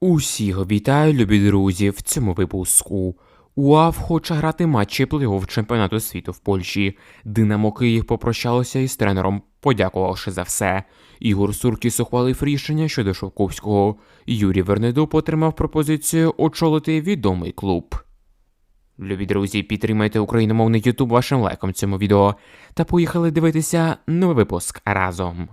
Усіх вітаю, любі друзі, в цьому випуску. УАВ хоче грати матчі плей-офф чемпіонату світу в Польщі. Динамо Київ попрощалося із тренером, подякувавши за все. Ігор Суркіс ухвалив рішення щодо Шовковського. Юрій Вернедуб отримав пропозицію очолити відомий клуб. Любі друзі, підтримайте україномовний Ютуб вашим лайком цьому відео та поїхали дивитися новий випуск разом.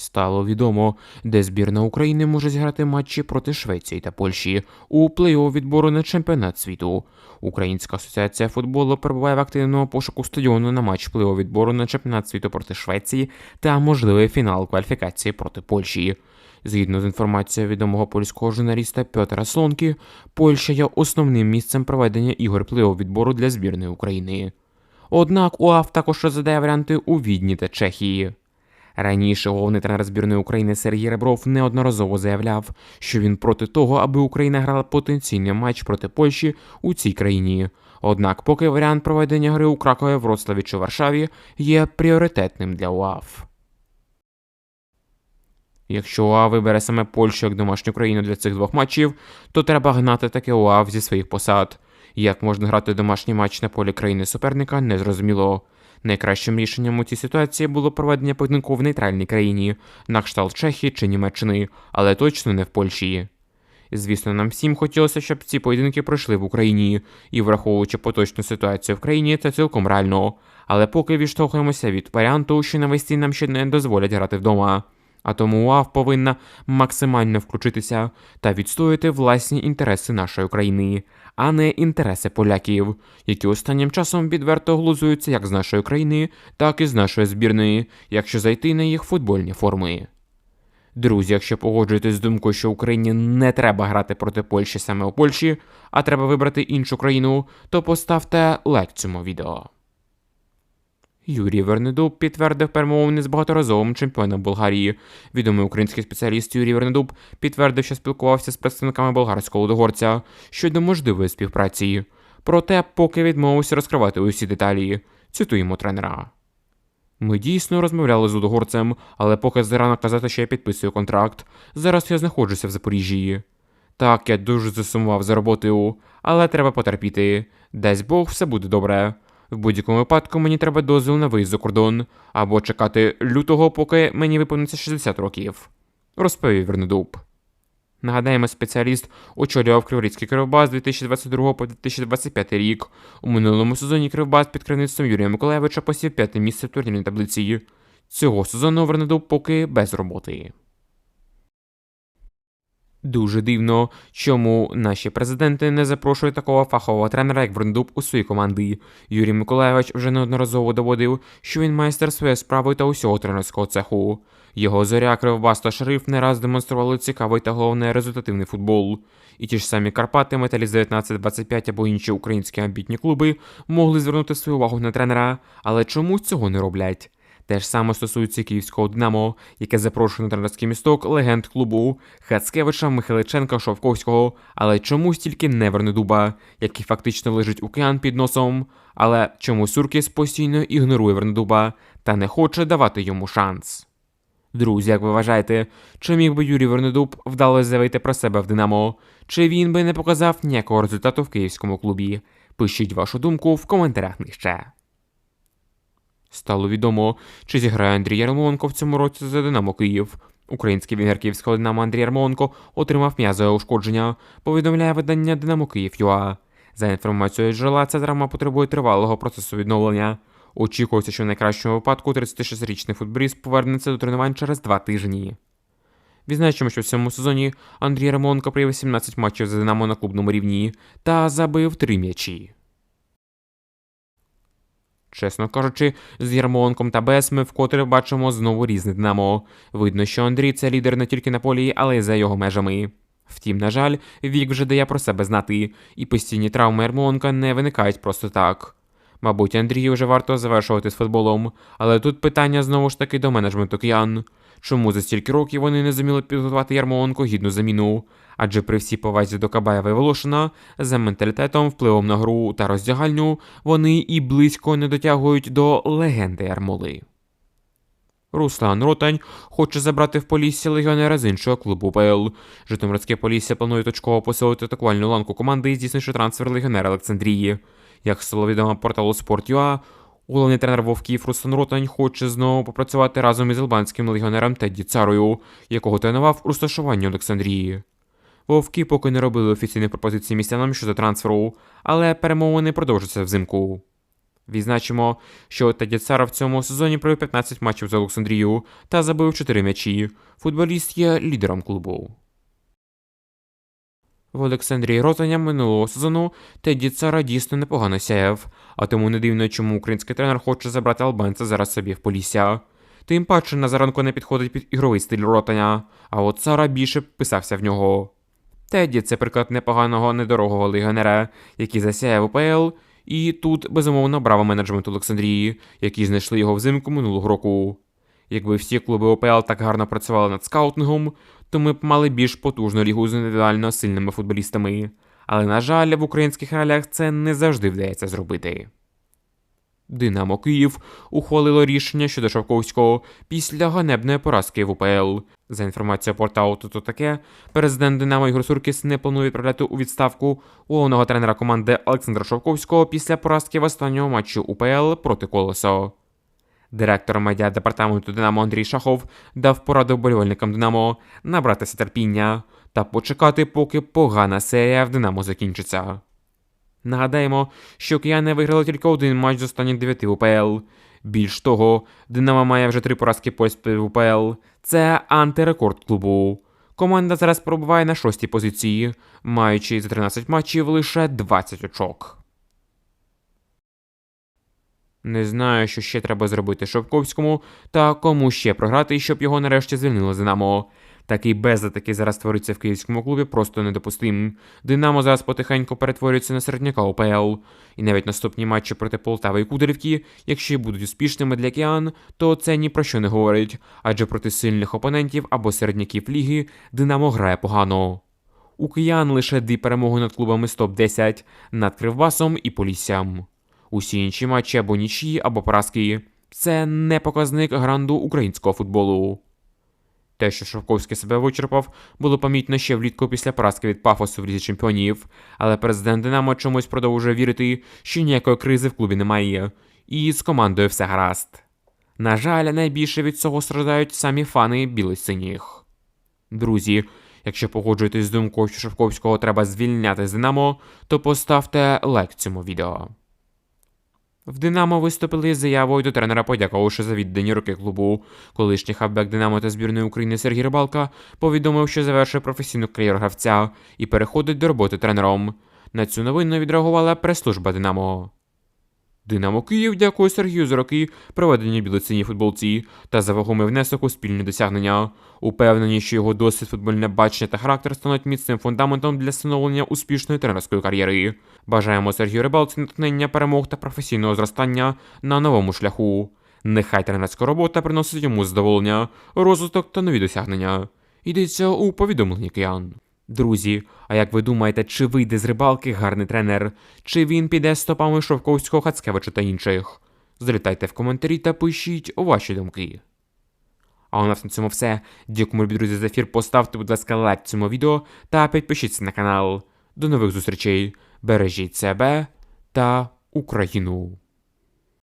Стало відомо, де збірна України може зіграти матчі проти Швеції та Польщі у плей-офф відбору на чемпіонат світу. Українська асоціація футболу перебуває в активному пошуку стадіону на матч плей-офф відбору на чемпіонат світу проти Швеції та можливий фінал кваліфікації проти Польщі. Згідно з інформацією відомого польського журналіста Пьотера Слонкі, Польща є основним місцем проведення ігор плей-офф відбору для збірної України. Однак УАФ також розглядає варіанти у Відні та Чехії. Раніше головний тренер збірної України Сергій Ребров неодноразово заявляв, що він проти того, аби Україна грала потенційний матч проти Польщі у цій країні. Однак, поки варіант проведення гри у Кракові, Вроцлаві чи Варшаві є пріоритетним для УАФ. Якщо УАФ вибере саме Польщу як домашню країну для цих двох матчів, то треба гнати таке УАФ зі своїх посад. Як можна грати домашній матч на полі країни суперника, незрозуміло. Найкращим рішенням у цій ситуації було проведення поєдинку в нейтральній країні, на кшталт Чехії чи Німеччини, але точно не в Польщі. Звісно, нам всім хотілося, щоб ці поєдинки пройшли в Україні, і враховуючи поточну ситуацію в країні, це цілком реально. Але поки відштовхуємося від варіанту, що навесні нам ще не дозволять грати вдома. А тому УАВ повинна максимально включитися та відстояти власні інтереси нашої країни, а не інтереси поляків, які останнім часом відверто глузуються як з нашої країни, так і з нашої збірної, якщо зайти на їх футбольні форми. Друзі, якщо погоджуєтесь з думкою, що Україні не треба грати проти Польщі саме у Польщі, а треба вибрати іншу країну, то поставте лайк цьому відео. Юрій Вернедуб підтвердив перемовини з багаторазовим чемпіоном Болгарії. Відомий український спеціаліст Юрій Вернедуб підтвердив, що спілкувався з представниками болгарського лудогорця щодо можливої співпраці. Проте, поки відмовився розкривати усі деталі. Цитуємо тренера. Ми дійсно розмовляли з удогорцем, але поки зарано казати, що я підписую контракт. Зараз я знаходжуся в Запоріжжі. Так, я дуже засумував за роботою, але треба потерпіти. Дасть Бог, все буде добре. В будь-якому випадку мені треба дозвіл на виїзд за кордон або чекати лютого, поки мені виповниться 60 років, розповів Вернедуб. Нагадаємо, спеціаліст очолював Криворізький Кривбас з 2022 по 2025 рік. У минулому сезоні Кривбас під керівництвом Юрія Миколаєвича посів п'яте місце в турнірній таблиці. Цього сезону Вернедуб поки без роботи. Дуже дивно, чому наші президенти не запрошують такого фахового тренера, як Вернедуб, у свої команди. Юрій Миколаєвич вже неодноразово доводив, що він майстер своєї справи та усього тренерського цеху. Його зоря, Кривбас та Шериф не раз демонстрували цікавий та головне результативний футбол. І ті ж самі Карпати, Металіст 1925 або інші українські амбітні клуби могли звернути свою увагу на тренера, але чомусь цього не роблять. Те ж саме стосується київського Динамо, яке запрошує на тренерський місток легенд клубу Хацкевича, Михайличенка, Шовковського, але чомусь тільки не Вернедуба, який фактично лежить океан під носом, але чомусь Суркіс постійно ігнорує Вернедуба та не хоче давати йому шанс. Друзі, як ви вважаєте, чи міг би Юрій Вернедуб вдало заявити про себе в Динамо? Чи він би не показав ніякого результату в київському клубі? Пишіть вашу думку в коментарях нижче. Стало відомо, чи зіграє Андрій Ярмоленко в цьому році за Динамо Київ. Український вінгер київського Динамо Андрій Ярмоленко отримав м'язове ушкодження, повідомляє видання Динамо Київ ЮА. За інформацією джерела, ця травма потребує тривалого процесу відновлення. Очікується, що в найкращому випадку 36-річний футболіст повернеться до тренувань через два тижні. Відзначимо, що в цьому сезоні Андрій Ярмоленко провів 17 матчів за Динамо на клубному рівні та забив 3 м'ячі. Чесно кажучи, з Ярмоленком та Бес ми вкотре бачимо знову різне Динамо. Видно, що Андрій це лідер не тільки на полі, але й за його межами. Втім, на жаль, вік вже дає про себе знати, і постійні травми Ярмоленка не виникають просто так. Мабуть, Андрію вже варто завершувати з футболом, але тут питання знову ж таки до менеджменту киян. Чому за стільки років вони не зуміли підготувати Ярмоленко гідну заміну? Адже при всій повазі до Кабаєва і Волошина, за менталітетом, впливом на гру та роздягальню, вони і близько не дотягують до легенди Ярмоли. Руслан Ротань хоче забрати в Полісся легіонера з іншого клубу УПЛ. Житомирське Полісся планує точково посилити атакувальну ланку команди здійснивши трансфер легіонера Олександрії. Як стало відомо порталу Sport.ua, головний тренер Вовків Руслан Ротань хоче знову попрацювати разом із албанським легіонером Тедді Царою, якого тренував у розташуванні Олександрії. Вовки поки не робили офіційних пропозицій містянам щодо трансферу, але перемовини продовжаться взимку. Відзначимо, що Теді Цара в цьому сезоні провів 15 матчів за Олександрію та забив 4 м'ячі. Футболіст є лідером клубу. В Олександрії Ротаня минулого сезону Теді Цара дійсно непогано сяяв, а тому не дивно, чому український тренер хоче забрати албанця зараз собі в Полісся. Тим паче Назаренко не підходить під ігровий стиль Ротаня, а от Цара більше писався в нього. Теді це приклад непоганого недорогого легіонера, який засяяв УПЛ, і тут безумовно браво менеджмент Олександрії, які знайшли його взимку минулого року. Якби всі клуби ОПЛ так гарно працювали над скаутингом, то ми б мали більш потужну лігу з індивідуально сильними футболістами. Але, на жаль, в українських реаліях це не завжди вдається зробити. Динамо Київ ухвалило рішення щодо Шовковського після ганебної поразки в УПЛ. За інформацією порталу «Тут таке, президент Динамо Ігор Суркіс не планує відправляти у відставку головного тренера команди Олександра Шовковського після поразки в останнього матчі УПЛ проти Колосо. Директор медіа департаменту Динамо Андрій Шахов дав пораду вболівальникам Динамо набратися терпіння та почекати, поки погана серія в Динамо закінчиться. Нагадаємо, що кияни виграли тільки один матч з останніх дев'яти в УПЛ. Більш того, Динамо має вже три поразки поспіль в УПЛ. Це антирекорд клубу. Команда зараз перебуває на шостій позиції, маючи за 13 матчів лише 20 очок. Не знаю, що ще треба зробити Шовковському та кому ще програти, щоб його нарешті звільнили з Динамо. Такий безлад, зараз твориться в київському клубі, просто недопустим. Динамо зараз потихеньку перетворюється на середняка ОПЛ. І навіть наступні матчі проти Полтави і Кудрівки, якщо будуть успішними для киян, то це ні про що не говорить, адже проти сильних опонентів або середняків ліги Динамо грає погано. У киян лише дві перемоги над клубами з топ-10, над Кривбасом і Поліссям. Усі інші матчі або нічі, або поразки. Це не показник гранду українського футболу. Те, що Шовковський себе вичерпав, було помітно ще влітку після поразки від пафосу в лізі чемпіонів, але президент Динамо чомусь продовжує вірити, що ніякої кризи в клубі немає, і з командою все гаразд. На жаль, найбільше від цього страждають самі фани білосиніх. Друзі, якщо погоджуєтесь з думкою, що Шовковського треба звільняти з Динамо, то поставте лайк цьому відео. В Динамо виступили з заявою до тренера, подякувавши за віддані роки клубу. Колишній хавбек Динамо та збірної України Сергій Рибалка повідомив, що завершує професійну кар'єру гравця і переходить до роботи тренером. На цю новину відреагувала прес-служба Динамо. Динамо Київ дякує Сергію за роки, проведені білоцінні футболці та за вагомий внесок у спільні досягнення. Упевнені, що його досвід, футбольне бачення та характер стануть міцним фундаментом для становлення успішної тренерської кар'єри. Бажаємо Сергію Рибалці натхнення перемог та професійного зростання на новому шляху. Нехай тренерська робота приносить йому задоволення, розвиток та нові досягнення. Йдеться у повідомленні киян. Друзі, а як ви думаєте, чи вийде з рибалки гарний тренер, чи він піде стопами Шовковського, Хацкевича та інших? Залітайте в коментарі та пишіть ваші думки. А у нас на цьому все. Дякую, любі друзі, за ефір. Поставте, будь ласка, лайк цьому відео та підпишіться на канал. До нових зустрічей. Бережіть себе та Україну.